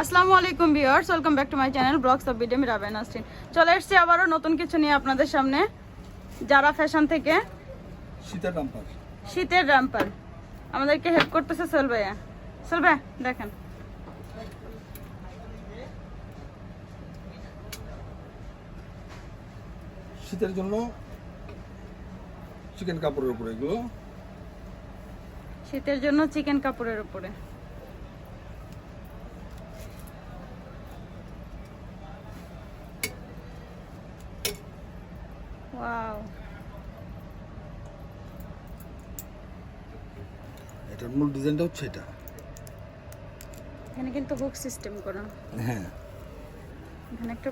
আসসালামু আলাইকুম viewers welcome back to my channel blogs of BDM রাবেন আসছেন চলে এসেছি আবারও নতুন কিছু নিয়ে আপনাদের সামনে। যারা ফ্যাশন থেকে শীতের ডাম্পার শীতের র্যাম্পার আমাদেরকে হেল্প করতেছে সোল ভাইয়া। সোল ভাই দেখেন। শীতের জন্য চিকেন কাপড়ের উপরে এগুলো। শীতের জন্য চিকেন কাপড়ের উপরে ওয়াও এটার মূল ডিজাইনটা হচ্ছে এটা। এখানে কিন্তু হুক সিস্টেম করা। হ্যাঁ। এখানে একটা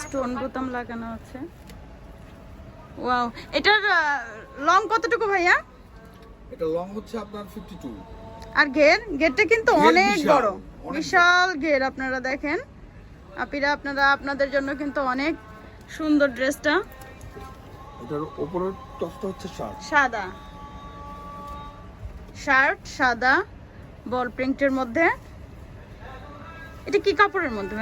স্টোন বোতাম লাগানো আছে। ওয়াও এটার লং কতটুকু ভাইয়া? এটা লং হচ্ছে আপনার ফিফটি টু আর ঘের? ঘেরটা কিন্তু অনেক বড়। বিশাল ঘের আপনারা দেখেন। আপিরা আপনারা আপনাদের জন্য কিন্তু অনেক সুন্দর ড্রেসটা এটার উপরের টপটা হচ্ছে শার্ট সাদা। শার্ট সাদা বল প্রিন্টের মধ্যে। এটা কি কাপড়ের মধ্যে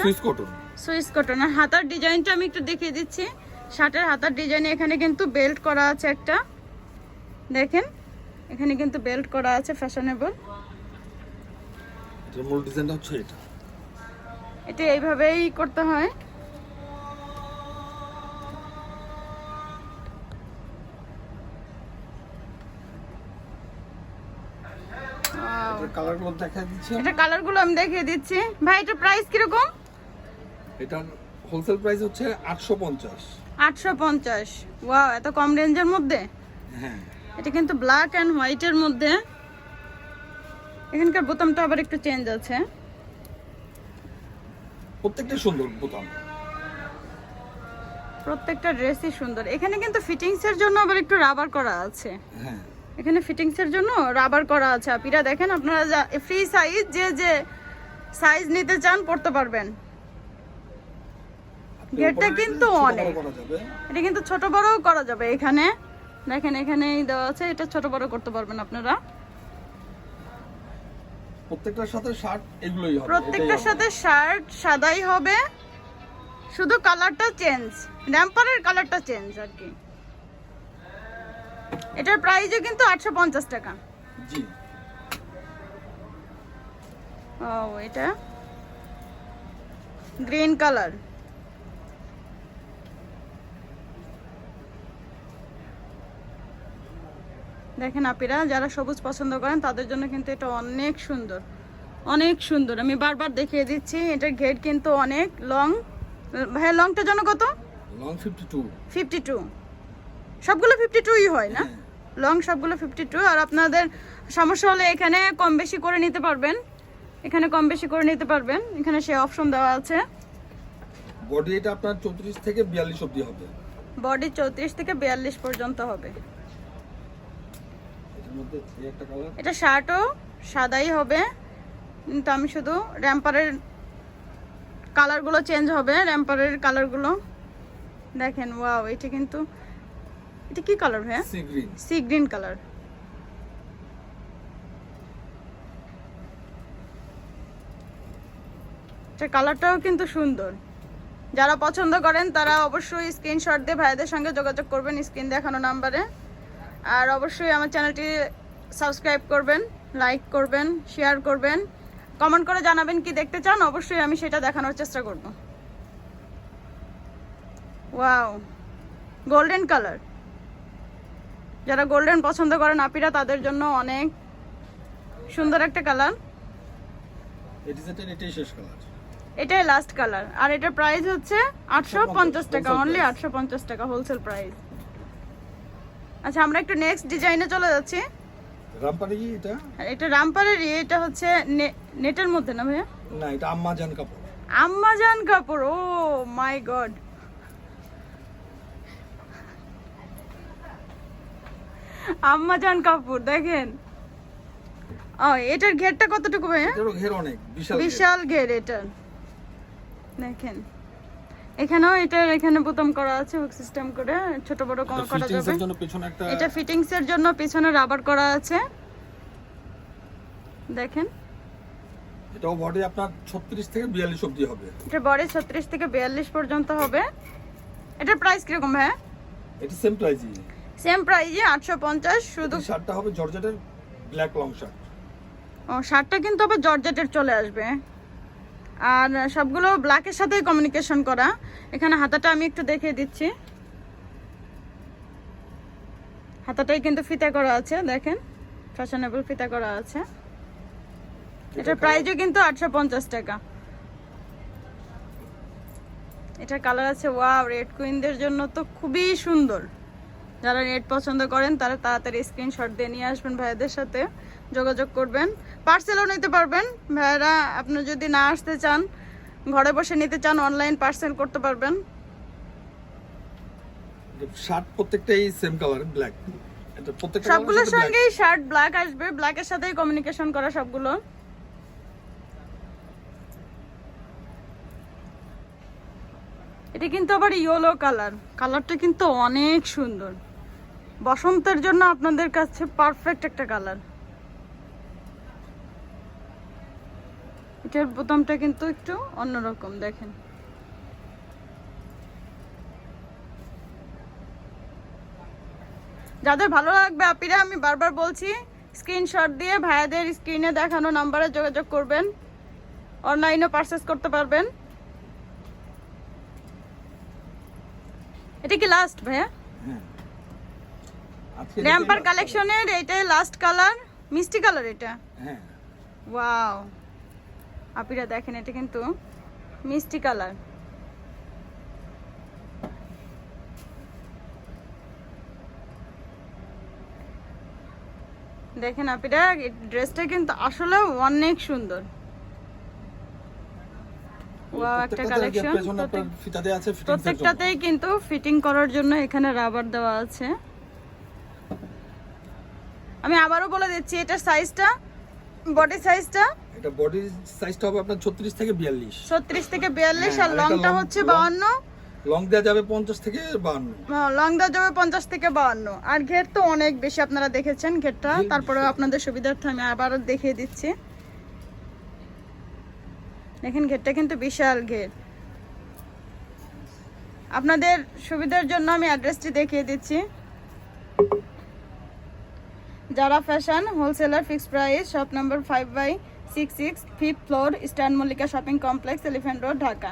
সুইস কটন। Swiss cotton. আর হাতার ডিজাইনটা আমি একটু দেখিয়ে দিচ্ছি। শার্টের হাতার ডিজাইনে এখানে কিন্তু বেল্ট করা আছে একটা। দেখেন এখানে কিন্তু বেল্ট করা আছে ফ্যাশনেবল। মূল ডিজাইনটা হচ্ছে এটা। এটা এইভাবেই করতে হয়। এটার কালারগুলো দেখা দিচ্ছে এটা কালারগুলো আমি দেখিয়ে দিচ্ছি। ভাই এটা প্রাইস কীরকম? এটার হোলসেল প্রাইস হচ্ছে আটশো পঞ্চাশ। আটশো পঞ্চাশ। ওয়াও এত কম রেঞ্জের মধ্যে? হ্যাঁ। এটা কিন্তু ব্ল্যাক অ্যান্ড হোয়াইটের মধ্যে। এখানকার বোতামটা আবার একটু চেঞ্জ আছে। প্রত্যেকটা সুন্দর বোতাম। প্রত্যেকটা ড্রেসই সুন্দর। এখানে কিন্তু ফিটিংস এর জন্য আবার একটু রাবার করা আছে। হ্যাঁ। এখানে ফিটিংস এর জন্য রাবার করা আছে। আপিরা দেখেন আপনারা ফ্রি সাইজ যে যে সাইজ নিতে চান পড়তে পারবেন। গেটটা কিন্তু অনেক। এটা কিন্তু ছোট বড়ও করা যাবে এখানে। দেখেন এখানেই দেওয়া আছে এটা ছোট বড় করতে পারবেন আপনারা। প্রত্যেকটার সাথে শার্ট এগুলোই হবে প্রত্যেকটার সাথে শার্ট সাদাই হবে। শুধু কালারটা চেঞ্জ র্যাম্পারের কালারটা চেঞ্জ আর কি। এটার প্রাইসও কিন্তু আটশো পঞ্চাশ টাকা। জি। ও এটা? গ্রিন কালার দেখেন আপিরা যারা সবুজ পছন্দ করেন তাদের জন্য কিন্তু এটা অনেক সুন্দর। অনেক সুন্দর। আমি বারবার দেখিয়ে দিচ্ছি এটার ঘের কিন্তু অনেক লং ভাইয়া লংটা যেন কত? Long fifty two fifty two সবগুলো ফিফটি টুই হয় না? লং সবগুলো ফিফটি টু আর আপনাদের সমস্যা হলে এখানে কম বেশি করে নিতে পারবেন। এখানে কম বেশি করে নিতে পারবেন। এখানে সে অপশন দেওয়া আছে। বডি এটা আপনার চৌত্রিশ থেকে বিয়াল্লিশ অব্দি হবে। বডি চৌত্রিশ থেকে বিয়াল্লিশ পর্যন্ত হবে। এটা শার্টও সাদাই হবে। কিন্তু আমি শুধু র্যাম্পারের কালারগুলো চেঞ্জ হবে। র্যাম্পারের কালারগুলো দেখেন ওয়াও এটা কিন্তু এটা কি কালার ভাইয়া? Sea green sea green colour এটার কালারটাও কিন্তু সুন্দর। যারা পছন্দ করেন তারা অবশ্যই স্ক্রিনশট দিয়ে ভাইদের সঙ্গে যোগাযোগ করবেন স্ক্রিন দেখানো নাম্বারে আর অবশ্যই আমার চ্যানেলটি সাবস্ক্রাইব করবেন লাইক করবেন শেয়ার করবেন। কমেন্ট করে জানাবেন কি দেখতে চান অবশ্যই আমি সেটা দেখানোর চেষ্টা করব। ওয়াও গোল্ডেন কালার যারা গোল্ডেন পছন্দ করেন আপিরা তাদের জন্য অনেক সুন্দর একটা কালার এটাই লাস্ট কালার আর এটার প্রাইস হচ্ছে আটশো পঞ্চাশ টাকা অনলি। আটশো পঞ্চাশ টাকা হোলসেল প্রাইস আচ্ছা আমরা একটু নেক্সট ডিজাইনে চলে যাচ্ছি। এটা? এটা রামপারের এটা হচ্ছে নেটের মধ্যে না ভাইয়া? না এটা আম্মাজান কাপড়। আম্মাজান কাপড় ও মাই গড আম্মাজান কাপড় দেখেন। ও এটার ঘেরটা কতটুকু ভাইয়া ঘের অনেক বিশাল ঘের। এটার দেখেন। এখানেও এটার এখানে বোতাম করা আছে হুক সিস্টেম করে ছোট বড় এটা করা যাবে। এটা ফিটিংস এর জন্য পিছনে রাবার করা আছে। দেখেন। এটাও বডি আপনার ছত্রিশ থেকে বিয়াল্লিশ অব্দি হবে। এটা বডি ছত্রিশ থেকে বিয়াল্লিশ পর্যন্ত হবে। এটার প্রাইস কীরকম হ্যাঁ এটা সেম প্রাইসই সেম প্রাইজে আটশো পঞ্চাশ শুধু শার্টটা হবে জর্জেটের ব্ল্যাক লং শার্ট ও শার্টটা কিন্তু আবার জর্জেটের চলে আসবে। আর সবগুলো ব্ল্যাকের সাথেই কমিউনিকেশন করা। এখানে হাতাটা আমি একটু দেখিয়ে দিচ্ছি। হাতাটাই কিন্তু ফিতা করা আছে দেখেন। ফ্যাশনেবল ফিতা করা আছে। এটার প্রাইসও কিন্তু আটশো পঞ্চাশ টাকা। এটার কালার আছে ওয়াও রেড কুইনদের জন্য তো খুবই সুন্দর। যারা নেট পছন্দ করেন তারা তাড়াতাড়ি স্ক্রিনশট দিয়ে নিয়ে আসবেন ভাইয়াদের সাথে যোগাযোগ করবেন। পার্সেলও নিতে পারবেন। ভাইয়ারা আপনি যদি না আসতে চান ঘরে বসে নিতে চান অনলাইন পার্সেল করতে পারবেন। শার্ট প্রত্যেকটাই সেম কালার ব্ল্যাক সবগুলোর। সঙ্গেই শার্ট ব্ল্যাক আসবে। ব্ল্যাকের সাথেই কমিউনিকেশন করা সবগুলো। এটা কিন্তু আবার ইয়েলো কালার কালারটা কিন্তু অনেক সুন্দর। বসন্তের জন্য আপনাদের কাছে পারফেক্ট একটা কালার এটার বোতামটা কিন্তু একটু অন্যরকম, দেখেন। যাদের ভালো লাগবে, আপিরা আমি বারবার বলছি স্ক্রিনশট দিয়ে ভাইয়াদের স্ক্রিনে দেখানো নাম্বারে যোগাযোগ করবেন। অনলাইনে পারচেস করতে পারবেন। এটা কি লাস্ট ভাইয়া? র্যাম্পার কালেকশনের এইটাই লাস্ট কালার মিষ্টি কালার এটা। হ্যাঁ। ওয়াও আপিরা দেখেন এটা কিন্তু মিষ্টি কালার দেখেন আপিরা ড্রেসটা কিন্তু আসলে অনেক সুন্দর। ওয়াও একটা কালেকশন প্রত্যেকটাতেই কিন্তু ফিটিং করার জন্য এখানে রাবার দেওয়া আছে। আমি আবারও বলে দিচ্ছি এটার সাইজটা বডি সাইজটা এটা বডি সাইজটা হবে আপনার 36 থেকে 42 ছত্রিশ থেকে বিয়াল্লিশ হ্যাঁ, আর এটা লংটা হচ্ছে long- বাউান্ন। লং দেওয়া যাবে 50 থেকে 52 লং দেওয়া যাবে পঞ্চাশ থেকে বাউান্ন। আর ঘের তো অনেক বেশি আপনারা দেখেছেন ঘেরটা। তারপরে। আপনাদের সুবিধার্থে আমি আবারও দেখিয়ে দিচ্ছি। দেখেন ঘেরটা কিন্তু বিশাল ঘের। আপনাদের সুবিধার জন্য আমি অ্যাড্রেসটি দেখিয়ে দিচ্ছি। যারা fashion wholesaler fix price shop number five by six six fifth floor eastern Mallika shopping complex elephant road Dhaka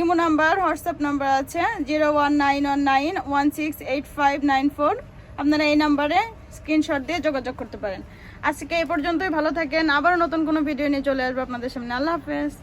imo number WhatsApp number আছে zero one nine one nine one six eight five nine four আপনারা এই নাম্বারে screenshot দিয়ে যোগাযোগ করতে পারেন। আজকে এই পর্যন্তই, ভালো থাকেন। আবার নতুন কোনো ভিডিও নিয়ে চলে আসব আপনাদের সামনে। আল্লাহ হাফেজ।